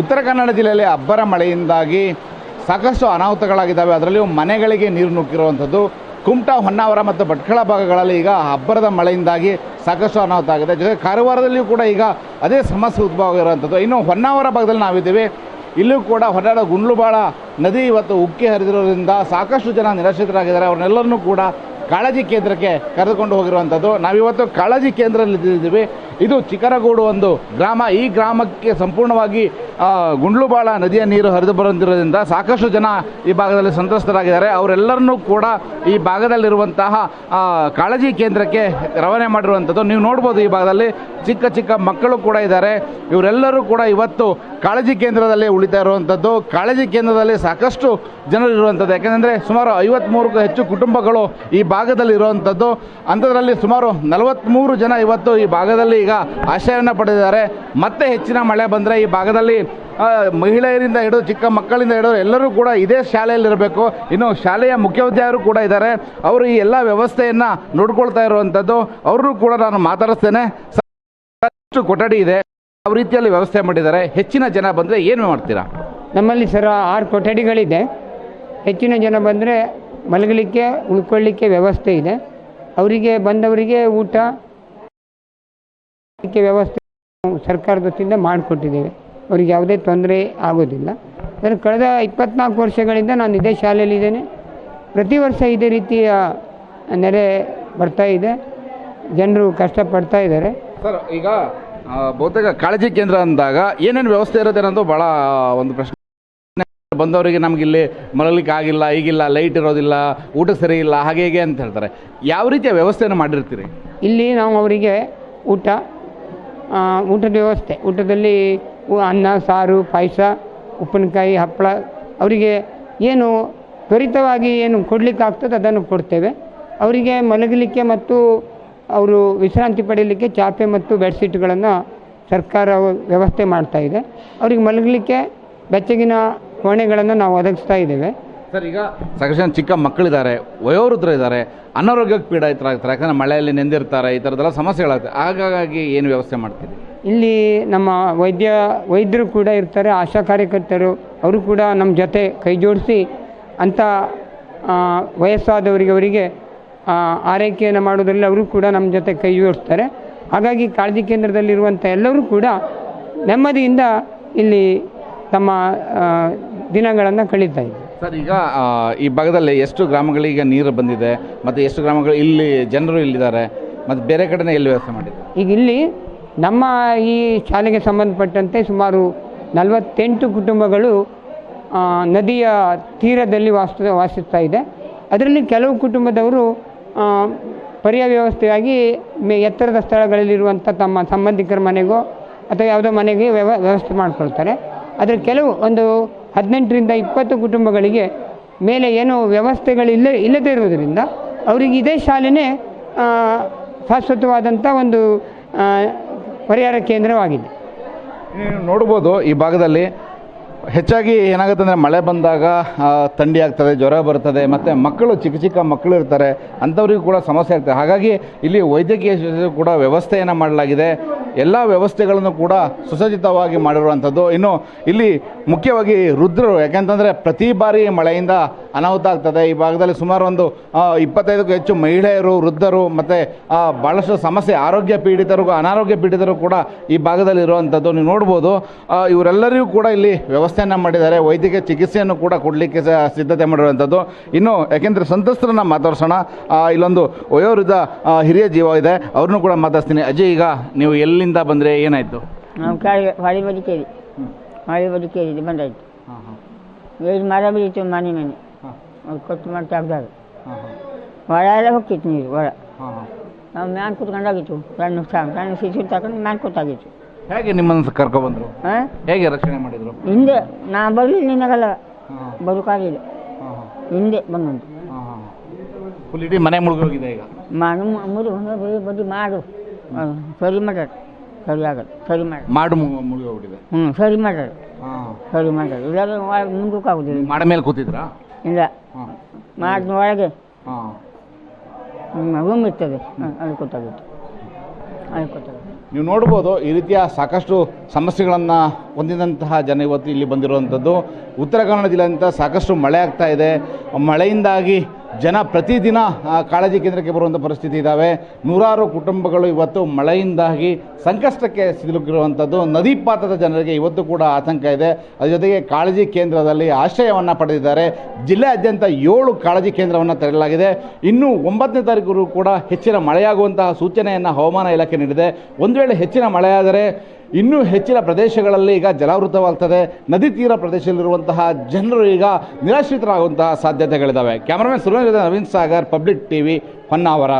ಉತ್ತರ ಕನ್ನಡ ಜಿಲ್ಲೆಯಲ್ಲಿ ಅಬ್ಬರ ಮಳೆಯಿಂದಾಗಿ ಸಾಕಷ್ಟು ಅನಾಹುತಗಳಾಗಿದ್ದಾವೆ. ಅದರಲ್ಲಿಯೂ ಮನೆಗಳಿಗೆ ನೀರು ನುಗ್ಗಿರುವಂಥದ್ದು. ಕುಮಟಾ, ಹೊನ್ನಾವರ ಮತ್ತು ಭಟ್ಕಳ ಭಾಗಗಳಲ್ಲಿ ಈಗ ಅಬ್ಬರದ ಮಳೆಯಿಂದಾಗಿ ಸಾಕಷ್ಟು ಅನಾಹುತ ಆಗಿದೆ. ಜೊತೆಗೆ ಕಾರವಾರದಲ್ಲಿಯೂ ಕೂಡ ಈಗ ಅದೇ ಸಮಸ್ಯೆ ಉದ್ಭವ ಆಗಿರುವಂಥದ್ದು ಇನ್ನು ಹೊನ್ನಾವರ ಭಾಗದಲ್ಲಿ ನಾವಿದ್ದೀವಿ. ಇಲ್ಲೂ ಕೂಡ ಹೊನ್ನಾಡ ಗುಂಡ್ಲುಬಾಳ ನದಿ ಇವತ್ತು ಉಕ್ಕಿ ಹರಿದಿರೋದ್ರಿಂದ ಸಾಕಷ್ಟು ಜನ ನಿರಾಶ್ರಿತರಾಗಿದ್ದಾರೆ. ಅವ್ರನ್ನೆಲ್ಲರನ್ನೂ ಕೂಡ ಕಾಳಜಿ ಕೇಂದ್ರಕ್ಕೆ ಕರೆದುಕೊಂಡು ಹೋಗಿರುವಂಥದ್ದು. ನಾವಿವತ್ತು ಕಾಳಜಿ ಕೇಂದ್ರದಲ್ಲಿ ಇದ್ದೀವಿ ಇದು ಚಿಕರಗೋಡು ಒಂದು ಗ್ರಾಮ. ಈ ಗ್ರಾಮಕ್ಕೆ ಸಂಪೂರ್ಣವಾಗಿ ಗುಂಡ್ಲುಬಾಳ ನದಿಯ ನೀರು ಹರಿದು ಬರುತ್ತಿರೋದ್ರಿಂದ ಸಾಕಷ್ಟು ಜನ ಈ ಭಾಗದಲ್ಲಿ ಸಂತ್ರಸ್ತರಾಗಿದ್ದಾರೆ. ಅವರೆಲ್ಲರನ್ನೂ ಕೂಡ ಈ ಭಾಗದಲ್ಲಿರುವಂತಹ ಕಾಳಜಿ ಕೇಂದ್ರಕ್ಕೆ ರವಾನೆ ಮಾಡಿರುವಂಥದ್ದು. ನೀವು ನೋಡ್ಬೋದು ಈ ಭಾಗದಲ್ಲಿ ಚಿಕ್ಕ ಚಿಕ್ಕ ಮಕ್ಕಳು ಕೂಡ ಇದ್ದಾರೆ. ಇವರೆಲ್ಲರೂ ಕೂಡ ಇವತ್ತು ಕಾಳಜಿ ಕೇಂದ್ರದಲ್ಲಿ ಉಳಿತಾ ಇರುವಂಥದ್ದು. ಕಾಳಜಿ ಕೇಂದ್ರದಲ್ಲಿ ಸಾಕಷ್ಟು ಜನರು ಇರುವಂಥದ್ದು. ಯಾಕೆಂದರೆ ಸುಮಾರು ಐವತ್ತ್ಮೂರಕ್ಕೂ ಹೆಚ್ಚು ಕುಟುಂಬಗಳು ಈ ಭಾಗದಲ್ಲಿ ಇರುವಂಥದ್ದು ಅಂಥದ್ರಲ್ಲಿ ಸುಮಾರು ನಲವತ್ತ್ಮೂರು ಜನ ಇವತ್ತು ಈ ಭಾಗದಲ್ಲಿ ಈಗ ಆಶ್ರಯವನ್ನು ಪಡೆದಿದ್ದಾರೆ. ಮತ್ತೆ ಹೆಚ್ಚಿನ ಮಳೆ ಬಂದರೆ ಈ ಭಾಗದಲ್ಲಿ ಮಹಿಳೆಯರಿಂದ ಹಿಡಿದು ಚಿಕ್ಕ ಮಕ್ಕಳಿಂದ ಹಿಡಿದು ಎಲ್ಲರೂ ಕೂಡ ಇದೇ ಶಾಲೆಯಲ್ಲಿರಬೇಕು. ಇನ್ನು ಶಾಲೆಯ ಮುಖ್ಯೋಪಾಧ್ಯಾಯರು ಕೂಡ ಇದ್ದಾರೆ. ಅವರು ಈ ಎಲ್ಲ ವ್ಯವಸ್ಥೆಯನ್ನು ನೋಡ್ಕೊಳ್ತಾ ಇರುವಂಥದ್ದು ಅವ್ರನ್ನೂ ಕೂಡ ನಾನು ಮಾತಾಡಿಸ್ತೇನೆ. ಸಾಕಷ್ಟು ಕೊಠಡಿ ಇದೆ. ಯಾವ ರೀತಿಯಲ್ಲಿ ವ್ಯವಸ್ಥೆ ಮಾಡಿದ್ದಾರೆ. ಹೆಚ್ಚಿನ ಜನ ಬಂದರೆ ಏನು ಮಾಡ್ತೀರಾ? ನಮ್ಮಲ್ಲಿ ಸರ್ ಆರು ಕೊಠಡಿಗಳಿದೆ. ಹೆಚ್ಚಿನ ಜನ ಬಂದರೆ ಮಲಗಲಿಕ್ಕೆ, ಉಳ್ಕೊಳ್ಳಿಕ್ಕೆ ವ್ಯವಸ್ಥೆ ಇದೆ. ಅವರಿಗೆ ಬಂದವರಿಗೆ ಊಟ ಕ್ಕೆ ವ್ಯವಸ್ಥೆ ಸರ್ಕಾರದ ವತಿಯಿಂದ ಮಾಡಿಕೊಟ್ಟಿದ್ದೇವೆ. ಅವ್ರಿಗೆ ಯಾವುದೇ ತೊಂದರೆ ಆಗೋದಿಲ್ಲ. ಅಂದರೆ ಕಳೆದ ಇಪ್ಪತ್ನಾಲ್ಕು ವರ್ಷಗಳಿಂದ ನಾನು ಇದೇ ಶಾಲೆಯಲ್ಲಿದ್ದೇನೆ. ಪ್ರತಿ ವರ್ಷ ಇದೇ ರೀತಿಯ ನೆರೆ ಬರ್ತಾ ಇದೆ. ಜನರು ಕಷ್ಟಪಡ್ತಾ ಇದ್ದಾರೆ. ಸರ್ ಈಗ ಬಹುತೇಕ ಕಾಳಜಿ ಕೇಂದ್ರ ಅಂದಾಗ ಏನೇನು ವ್ಯವಸ್ಥೆ ಇರುತ್ತೆ ಅನ್ನೋದು ಭಾಳ ಒಂದು ಪ್ರಶ್ನೆ. ಬಂದವರಿಗೆ ನಮ್ಗೆ ಇಲ್ಲಿ ಮಲಗಲಿಕ್ಕೆ ಆಗಿಲ್ಲ ಈಗಿಲ್ಲ ಲೈಟ್ ಇರೋದಿಲ್ಲ ಊಟ ಸರಿ ಇಲ್ಲ ಹಾಗೆ ಹೇಗೆ ಅಂತ ಹೇಳ್ತಾರೆ. ಯಾವ ರೀತಿಯ ವ್ಯವಸ್ಥೆಯನ್ನು ಮಾಡಿರ್ತೀರಿ? ಇಲ್ಲಿ ನಾವು ಅವರಿಗೆ ಊಟ ಊಟದ ವ್ಯವಸ್ಥೆ. ಊಟದಲ್ಲಿ ಅನ್ನ, ಸಾರು, ಪಾಯಸ, ಉಪ್ಪಿನಕಾಯಿ, ಹಪ್ಪಳ, ಅವರಿಗೆ ಏನು ತ್ವರಿತವಾಗಿ ಏನು ಕೊಡಲಿಕ್ಕೆ ಆಗ್ತದೆ ಅದನ್ನು ಕೊಡ್ತೇವೆ. ಅವರಿಗೆ ಮಲಗಲಿಕ್ಕೆ ಮತ್ತು ಅವರು ವಿಶ್ರಾಂತಿ ಪಡೆಯಲಿಕ್ಕೆ ಚಾಪೆ ಮತ್ತು ಬೆಡ್ಶೀಟ್ಗಳನ್ನು ಸರ್ಕಾರ ವ್ಯವಸ್ಥೆ ಮಾಡ್ತಾ ಇದೆ. ಅವರಿಗೆ ಮಲಗಲಿಕ್ಕೆ ಬೆಚ್ಚಗಿನ ಕೋಣೆಗಳನ್ನು ನಾವು ಒದಗಿಸ್ತಾ ಇದ್ದೇವೆ. ಸರ್, ಈಗ ಸಾಕಷ್ಟು ಚಿಕ್ಕ ಮಕ್ಕಳಿದ್ದಾರೆ, ವಯೋವೃದ್ಧರು ಇದ್ದಾರೆ, ಅನಾರೋಗ್ಯಕ್ಕೆ ಪೀಡಾಯಿತರಾಗ್ತಾರೆ, ಯಾಕಂದರೆ ಮಳೆಯಲ್ಲಿ ನೆಂದಿರ್ತಾರೆ, ಈ ಥರದ್ದೆಲ್ಲ ಸಮಸ್ಯೆಗಳಾಗುತ್ತೆ. ಹಾಗಾಗಿ ಏನು ವ್ಯವಸ್ಥೆ ಮಾಡ್ತೀರಿ? ಇಲ್ಲಿ ನಮ್ಮ ವೈದ್ಯ, ವೈದ್ಯರು ಕೂಡ ಇರ್ತಾರೆ, ಆಶಾ ಕಾರ್ಯಕರ್ತರು, ಅವರು ಕೂಡ ನಮ್ಮ ಜೊತೆ ಕೈ ಜೋಡಿಸಿ ಅಂಥ ವಯಸ್ಸಾದವರಿಗೆ, ಅವರಿಗೆ ಆರೈಕೆಯನ್ನು ಮಾಡೋದ್ರಲ್ಲಿ ಅವರು ಕೂಡ ನಮ್ಮ ಜೊತೆ ಕೈ ಜೋಡಿಸ್ತಾರೆ. ಹಾಗಾಗಿ ಕಾಳಜಿ ಕೇಂದ್ರದಲ್ಲಿರುವಂಥ ಎಲ್ಲರೂ ಕೂಡ ನೆಮ್ಮದಿಯಿಂದ ಇಲ್ಲಿ ತಮ್ಮ ದಿನಗಳನ್ನು ಕಳೀತಾ ಇದ್ದಾರೆ. ಸರ್, ಈಗ ಈ ಭಾಗದಲ್ಲಿ ಎಷ್ಟು ಗ್ರಾಮಗಳಿಗೆ ನೀರು ಬಂದಿದೆ, ಮತ್ತು ಎಷ್ಟು ಗ್ರಾಮಗಳು ಇಲ್ಲಿ ಜನರು ಇಲ್ಲಿದ್ದಾರೆ, ಮತ್ತು ಬೇರೆ ಕಡೆನೇ ಎಲ್ಲಿ ವ್ಯವಸ್ಥೆ ಮಾಡಿದ್ದಾರೆ? ಈಗ ಇಲ್ಲಿ ನಮ್ಮ ಈ ಶಾಲೆಗೆ ಸಂಬಂಧಪಟ್ಟಂತೆ ಸುಮಾರು ನಲವತ್ತೆಂಟು ಕುಟುಂಬಗಳು ನದಿಯ ತೀರದಲ್ಲಿ ವಾಸ ವಾಸಿಸ್ತಾ ಇದೆ. ಅದರಲ್ಲಿ ಕೆಲವು ಕುಟುಂಬದವರು ಪರ್ಯಾಯ ವ್ಯವಸ್ಥೆಯಾಗಿ ಮೇ, ಎತ್ತರದ ಸ್ಥಳಗಳಲ್ಲಿರುವಂಥ ತಮ್ಮ ಸಂಬಂಧಿಕರ ಮನೆಗೋ, ಅಥವಾ ಯಾವುದೋ ಮನೆಗೆ ವ್ಯವ ವ್ಯವಸ್ಥೆ ಮಾಡಿಕೊಳ್ತಾರೆ. ಆದರೆ ಕೆಲವು ಒಂದು ಹದಿನೆಂಟರಿಂದ ಇಪ್ಪತ್ತು ಕುಟುಂಬಗಳಿಗೆ ಮೇಲೆ ಏನು ವ್ಯವಸ್ಥೆಗಳಿಲ್ಲ ಇಲ್ಲದೇ ಇರುವುದರಿಂದ ಅವರಿಗೆ ಇದೇ ಶಾಲೆನೇ ಶಾಶ್ವತವಾದಂಥ ಒಂದು ಪರಿಹಾರ ಕೇಂದ್ರವಾಗಿದೆ. ನೋಡ್ಬೋದು ಈ ಭಾಗದಲ್ಲಿ ಹೆಚ್ಚಾಗಿ ಏನಾಗುತ್ತೆ ಅಂದರೆ ಮಳೆ ಬಂದಾಗ ಥಂಡಿ ಆಗ್ತದೆ, ಜ್ವರ ಬರ್ತದೆ, ಮತ್ತು ಮಕ್ಕಳು, ಚಿಕ್ಕ ಚಿಕ್ಕ ಮಕ್ಕಳು ಇರ್ತಾರೆ, ಅಂಥವ್ರಿಗೂ ಕೂಡ ಸಮಸ್ಯೆ ಆಗ್ತದೆ. ಹಾಗಾಗಿ ಇಲ್ಲಿ ವೈದ್ಯಕೀಯ ಕೂಡ ವ್ಯವಸ್ಥೆಯನ್ನು ಮಾಡಲಾಗಿದೆ. ಎಲ್ಲ ವ್ಯವಸ್ಥೆಗಳನ್ನು ಕೂಡ ಸುಸಜ್ಜಿತವಾಗಿ ಮಾಡಿರುವಂಥದ್ದು. ಇನ್ನು ಇಲ್ಲಿ ಮುಖ್ಯವಾಗಿ ರುದ್ರರು, ಯಾಕೆಂತಂದರೆ ಪ್ರತಿ ಬಾರಿ ಮಳೆಯಿಂದ ಅನಾಹುತ ಆಗ್ತದೆ. ಈ ಭಾಗದಲ್ಲಿ ಸುಮಾರು ಒಂದು ಇಪ್ಪತ್ತೈದಕ್ಕೂ ಹೆಚ್ಚು ಮಹಿಳೆಯರು, ವೃದ್ಧರು ಮತ್ತು ಭಾಳಷ್ಟು ಸಮಸ್ಯೆ ಆರೋಗ್ಯ ಪೀಡಿತರು ಅನಾರೋಗ್ಯ ಪೀಡಿತರು ಕೂಡ ಈ ಭಾಗದಲ್ಲಿ ಇರುವಂಥದ್ದು. ನೀವು ನೋಡ್ಬೋದು ಇವರೆಲ್ಲರಿಗೂ ಕೂಡ ಇಲ್ಲಿ ವ್ಯವಸ್ಥೆಯನ್ನು ಮಾಡಿದ್ದಾರೆ. ವೈದ್ಯಕೀಯ ಚಿಕಿತ್ಸೆಯನ್ನು ಕೂಡ ಕೊಡಲಿಕ್ಕೆ ಸಿದ್ಧತೆ ಮಾಡಿರುವಂಥದ್ದು. ಇನ್ನು ಯಾಕೆಂದರೆ ಸಂತ್ರಸ್ತರನ್ನ ಮಾತಾಡ್ಸೋಣ. ಇಲ್ಲೊಂದು ವಯೋವೃದ್ಧ ಹಿರಿಯ ಜೀವ ಇದೆ. ಅವ್ರನ್ನೂ ಕೂಡ ಮಾತಾಡ್ತೀನಿ ಅಜಯ್, ಈಗ ನೀವು ಎಲ್ಲಿಂದ ಬಂದರೆ ಏನಾಯಿತು? ನಾವು ಕಾಳಿ. ಹೊಳಿ ಬದುಕೇರಿ ಹೊಳಿ ಬದುಕೇರಿ ಬಂದಾಯ್ತು. ಏನು ಮರ ಬೀಳಿತು ಮನೆ ಮನೆ ಅದು ಕೊಟ್ಟು ಮಾಡಿ ತೆಗ್ದಾಗ. ಒಳ ಎಲ್ಲ ಹೋಗ್ತಿತ್ತು ನೀರು ಒಳ ನಾವು ಮ್ಯಾನ್ ಕುತ್ಕೊಂಡಾಗಿತ್ತು ಸಣ್ಣ ಸಣ್ಣ ಸಿಸಿ ತಗೊಂಡು ಮ್ಯಾನ್ ಕೂತಾಗಿತ್ತು. ಹೇಗೆ ನಿಮ್ಮನ್ನು ಕರ್ಕೊಬಂದರು? ಹೇಗೆ ರಕ್ಷಣೆ ಮಾಡಿದರು? ಹಿಂದೆ ನಾ ಬರಲಿಲ್ಲ ನಿನಗಲ್ಲ. ಬದುಕಾಗಿಲ್ಲ ಹಿಂದೆ ಬಂದಂತು. ಫುಲ್ ಇಡೀ ಮನೆ ಮುಳುಗೋಗಿದೆ ಈಗ. ಮನೆ ಮುರು ಬದಿ ಮಾಡು. ಸರಿ ಸರಿ ಆಗಲ್ಲ ಸರಿ ಮಾಡಿ ಹ್ಞೂ ಸರಿ ಮಾಡೋದು ಹಾಂ. ಸರಿ ಮಾಡೋದು ಇಲ್ಲಾಂದ್ರೆ ಒಳಗೆ ಮುಂದಕ್ಕೆ ಮಾಡ ಮೇಲೆ ಕೂತಿದ್ರಾ? ಇಲ್ಲ. ಹಾಂ. ಮಾಡಿದ ಒಳಗೆ. ಹಾಂ. ರೂಮ್ ಇರ್ತದೆ. ಅಲ್ಲಿ ಕೂತಾಗುತ್ತೆ. ಅಲ್ಲಿ ಗೊತ್ತಾಗುತ್ತೆ ನೀವು ನೋಡ್ಬೋದು ಈ ರೀತಿಯ ಸಾಕಷ್ಟು ಸಮಸ್ಯೆಗಳನ್ನು ಹೊಂದಿದಂತಹ ಜನ ಇವತ್ತು ಇಲ್ಲಿ ಬಂದಿರುವಂಥದ್ದು. ಉತ್ತರ ಕನ್ನಡ ಜಿಲ್ಲೆಯಂತ ಸಾಕಷ್ಟು ಮಳೆ ಆಗ್ತಾ ಇದೆ. ಮಳೆಯಿಂದಾಗಿ ಜನ ಪ್ರತಿದಿನ ಕಾಳಜಿ ಕೇಂದ್ರಕ್ಕೆ ಬರುವಂಥ ಪರಿಸ್ಥಿತಿ ಇದ್ದಾವೆ ನೂರಾರು ಕುಟುಂಬಗಳು ಇವತ್ತು ಮಳೆಯಿಂದಾಗಿ ಸಂಕಷ್ಟಕ್ಕೆ ಸಿಲುಕಿರುವಂಥದ್ದು ನದಿ ಪಾತ್ರದ ಜನರಿಗೆ ಇವತ್ತು ಕೂಡ ಆತಂಕ ಇದೆ. ಅದರ ಜೊತೆಗೆ ಕಾಳಜಿ ಕೇಂದ್ರದಲ್ಲಿ ಆಶ್ರಯವನ್ನು ಪಡೆದಿದ್ದಾರೆ. ಜಿಲ್ಲೆಯಾದ್ಯಂತ ಏಳು ಕಾಳಜಿ ಕೇಂದ್ರವನ್ನು ತೆರೆಯಲಾಗಿದೆ. ಇನ್ನೂ ಒಂಬತ್ತನೇ ತಾರೀಕು ಕೂಡ ಹೆಚ್ಚಿನ ಮಳೆಯಾಗುವಂತಹ ಸೂಚನೆಯನ್ನು ಹವಾಮಾನ ಇಲಾಖೆ ನೀಡಿದೆ. ಒಂದು ವೇಳೆ ಹೆಚ್ಚಿನ ಮಳೆಯಾದರೆ ಇನ್ನೂ ಹೆಚ್ಚಿನ ಪ್ರದೇಶಗಳಲ್ಲಿ ಈಗ ಜಲಾವೃತವಾಗ್ತದೆ. ನದಿ ತೀರ ಪ್ರದೇಶದಲ್ಲಿರುವಂತಹ ಜನರು ಈಗ ನಿರಾಶ್ರಿತರಾಗುವಂತಹ ಸಾಧ್ಯತೆಗಳಿದ್ದಾವೆ cameraman Surendra Naveen Sagar, public TV, Honnavar.